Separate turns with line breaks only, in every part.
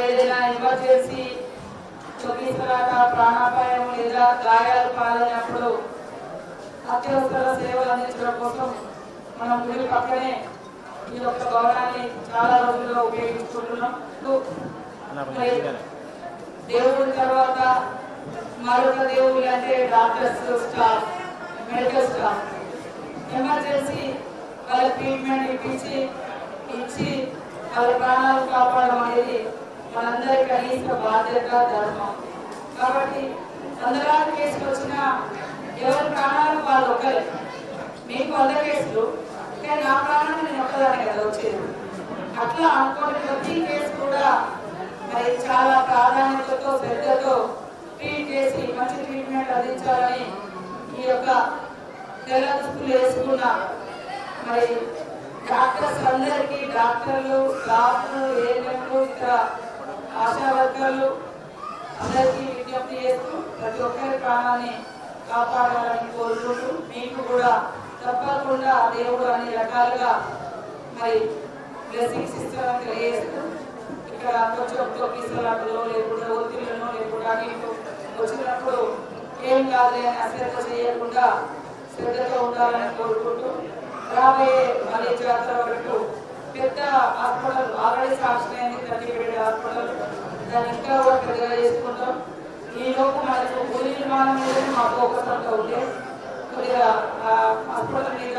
ఏదైనా ఎమర్జెన్సీ తొలగించరాక ప్రాణాపాయం లేదా గాయాలు పాలైనప్పుడు అత్యవసర సేవలు అందించడం కోసం మనం గుడి పక్కనే ఈ యొక్క భవనాన్ని చాలా రోజులుగా ఉపయోగించుకుంటున్నాం. దేవుడి తర్వాత మరొక దేవుడు అంటే doctors staff medical staff. Emergency వాళ్ళ ట్రీట్మెంట్ ఇప్పించి ఇచ్చి వాళ్ళ ప్రాణాలు కాపాడడం అనేది మనందరి కనీస బాధ్యత ధర్మం. కాబట్టి వందలాది కేసులు వచ్చినా ఎవరి ప్రాణాలు వాళ్ళు ఒకరే మీకు వంద కేసులు కానీ నా ప్రాణాలు నేను ఒక్కదానే కదా వచ్చేది. అట్లా అనుకోని ప్రతి కేసు కూడా మరి చాలా ప్రాధాన్యతతో శ్రద్ధతో ట్రీట్ చేసి మంచి ట్రీట్మెంట్ అందించాలని ఈ యొక్క తెల్ల దుస్తులు వేసుకున్న మరి డాక్టర్స్ అందరికీ డాక్టర్లు స్టాఫ్లు ఏఎన్ఎంలు ఇతర ఆశా వర్గాలు అందరికీ విజ్ఞప్తి చేస్తూ ప్రతి ఒక్కరి ప్రాణాన్ని కాపాడాలని కోరుకుంటూ మీకు కూడా తప్పకుండా దేవుడు అన్ని రకాలుగా మరి బ్లెస్సింగ్స్ ఇస్తారని తెలియజేస్తూ ఇక్కడ కొంచెం తొక్కిసలాటలో లేకుండా ఒత్తిళ్ళను లేకుండా నీకు వచ్చినప్పుడు ఏం కాదులే అని అశ్రద్ధ చేయకుండా శ్రద్ధతో ఉండాలని కోరుకుంటూ రాబోయే మళ్ళీ జాతర వరకు పెద్ద హాస్పిటల్ ఆల్రెడీ సాక్షి అయింది థర్టీ హాస్పిటల్. దాన్ని ఇంకా కూడా పెద్దగా చేసుకుంటాం ఈ లోపు మనకు భూమి నిర్మాణం మీద మా ఫోకస్ అంతా ఉండే కొద్దిగా హాస్పిటల్ మీద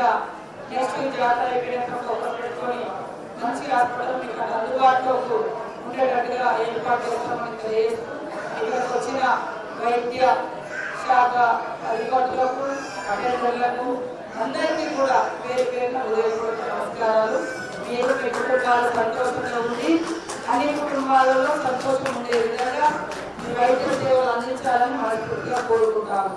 నెక్స్ట్ జాతర అయిపోయాక ఫోకస్ పెట్టుకొని మంచి హాస్పిటల్ మీకు అందుబాటులోకి ఉండేటట్టుగా ఏర్పాటు చేస్తామని తెలియజేస్తూ ఇక్కడికి వచ్చిన వైద్య శాఖ అధికారులకు అటెండర్లకు అందరికీ కూడా పేరు పేరున నమస్కారాలు. మీరు మీ కుటుంబాలు సంతోషంగా ఉండి అన్ని కుటుంబాలలో సంతోషం ఉండే విధంగా మీ వైద్య సేవలు అందించాలని మనస్ఫూర్తిగా కోరుకుంటాము